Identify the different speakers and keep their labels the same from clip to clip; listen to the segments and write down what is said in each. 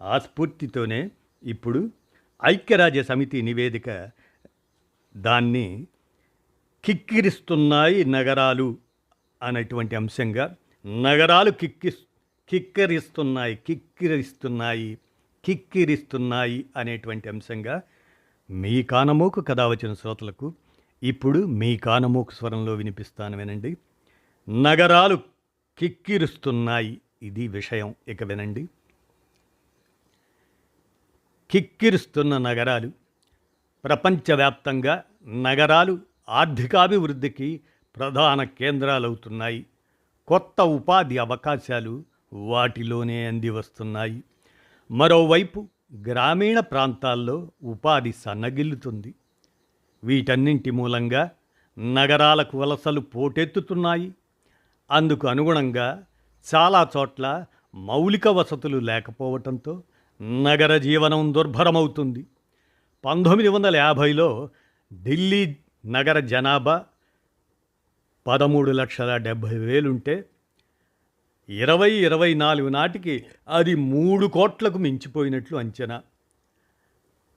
Speaker 1: ఆ స్ఫూర్తితోనే ఇప్పుడు ఐక్యరాజ్య సమితి నివేదిక దాన్ని కిక్కిరిస్తున్నాయి నగరాలు అనేటువంటి అంశంగా నగరాలు కిక్కి కిక్కరిస్తున్నాయి కిక్కిరిస్తున్నాయి కిక్కిరిస్తున్నాయి అనేటువంటి అంశంగా మీ కానమోకు కథ వచ్చిన శ్రోతలకు ఇప్పుడు మీ కానమోకు స్వరంలో వినిపిస్తాను వినండి నగరాలు కిక్కిరుస్తున్నాయి ఇది విషయం ఇక వినండి. కిక్కిరుస్తున్న నగరాలు ప్రపంచవ్యాప్తంగా నగరాలు ఆర్థికాభివృద్ధికి ప్రధాన కేంద్రాలవుతున్నాయి. కొత్త ఉపాధి అవకాశాలు వాటిలోనే అంది వస్తున్నాయి. మరోవైపు గ్రామీణ ప్రాంతాల్లో ఉపాధి సన్నగిల్లుతుంది. వీటన్నింటి మూలంగా నగరాలకు వలసలు పోటెత్తుతున్నాయి. అందుకు అనుగుణంగా చాలా చోట్ల మౌలిక వసతులు లేకపోవటంతో నగర జీవనం దుర్భరమవుతుంది. పంతొమ్మిది వందల యాభైలో ఢిల్లీ నగర జనాభా పదమూడు లక్షల డెబ్భై వేలుంటే ఇరవై ఇరవై నాలుగు నాటికి అది మూడు కోట్లకు మించిపోయినట్లు అంచనా.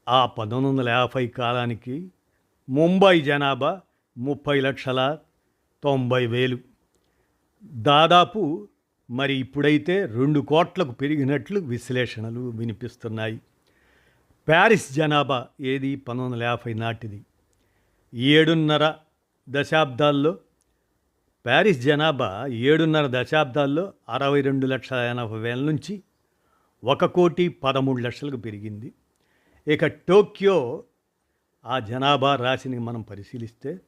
Speaker 1: ఆ పంతొమ్మిది వందల యాభై కాలానికి ముంబై జనాభా ముప్పై లక్షల తొంభై వేలు. దాదాపు మరి ఇప్పుడైతే రెండు కోట్లకు పెరిగినట్లు విశ్లేషణలు వినిపిస్తున్నాయి. ప్యారిస్ జనాభా ఏది? పంతొమ్మిది వందల యాభై నాటిది. ఏడున్నర దశాబ్దాల్లో ప్యారిస్ జనాభా ఏడున్నర దశాబ్దాల్లో అరవై రెండు లక్షల ఎనభై వేల నుంచి ఒక కోటి పదమూడు లక్షలకు పెరిగింది. ఇక టోక్యో ఆ జనాభా రాశిని మనం పరిశీలిస్తే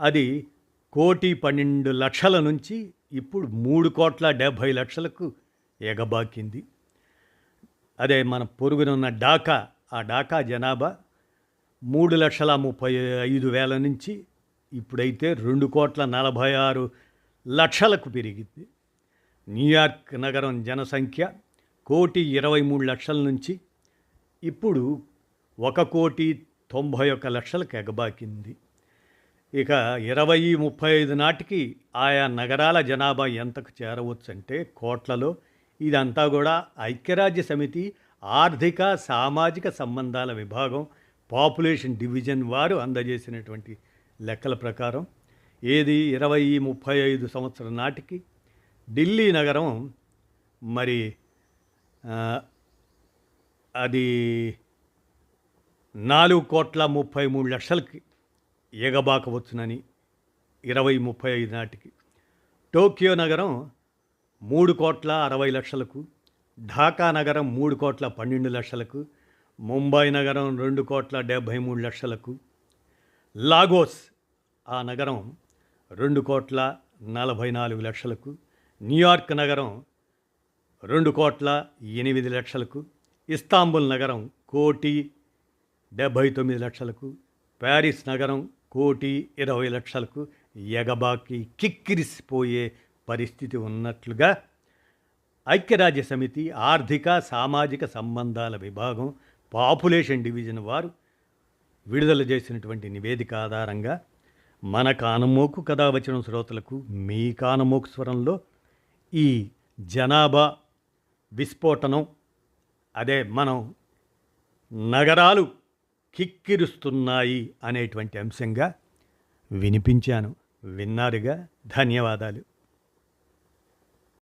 Speaker 1: అది కోటి పన్నెండు లక్షల నుంచి ఇప్పుడు మూడు కోట్ల డెబ్భై లక్షలకు ఎగబాకింది అదే మన పొరుగునున్న ఢాకా ఆ ఢాకా జనాభా మూడు లక్షల ముప్పై ఐదు వేల నుంచి ఇప్పుడైతే రెండు కోట్ల నలభై ఆరు లక్షలకు పెరిగింది. న్యూయార్క్ నగరం జనసంఖ్య కోటి ఇరవై మూడు లక్షల నుంచి ఇప్పుడు ఒక కోటి తొంభై ఒక్క లక్షలకు ఎగబాకింది. ఇక ఇరవై ముప్పై ఐదు నాటికి ఆయా నగరాల జనాభా ఎంతకు చేరవచ్చంటే కోట్లలో. ఇదంతా కూడా ఐక్యరాజ్య సమితి ఆర్థిక సామాజిక సంబంధాల విభాగం పాపులేషన్ డివిజన్ వారు అందజేసినటువంటి లెక్కల ప్రకారం. ఏది ఇరవై ముప్పై ఐదు సంవత్సరం నాటికి. ఢిల్లీ నగరం మరి అది నాలుగు కోట్ల ముప్పై మూడు లక్షలకి ఎగబాకవచ్చునని ఇరవై ముప్పై ఐదు నాటికి. టోక్యో నగరం మూడు కోట్ల అరవై లక్షలకు ఢాకా నగరం మూడు కోట్ల పన్నెండు లక్షలకు ముంబై నగరం రెండు కోట్ల డెబ్భై మూడు లక్షలకు లాగోస్ ఆ నగరం రెండు కోట్ల నలభై నాలుగు లక్షలకు న్యూయార్క్ నగరం రెండు కోట్ల ఎనిమిది లక్షలకు ఇస్తాంబుల్ నగరం కోటి డెబ్భై తొమ్మిది లక్షలకు ప్యారిస్ నగరం కోటి ఇరవై లక్షలకు ఎగబాకి కిక్కిరిసిపోయే పరిస్థితి ఉన్నట్లుగా ఐక్యరాజ్య సమితి ఆర్థిక సామాజిక సంబంధాల విభాగం పాపులేషన్ డివిజన్ వారు విడుదల చేసినటువంటి నివేదిక ఆధారంగా మన కానమోకు కథ వచ్చిన శ్రోతలకు మీ కానమోకు స్వరంలో ఈ జనాభా విస్ఫోటనం అదే మనం నగరాలు కిక్కిరుస్తున్నాయి అనేటువంటి అంశంగా వినిపించాను. విన్నారుగా? ధన్యవాదాలు.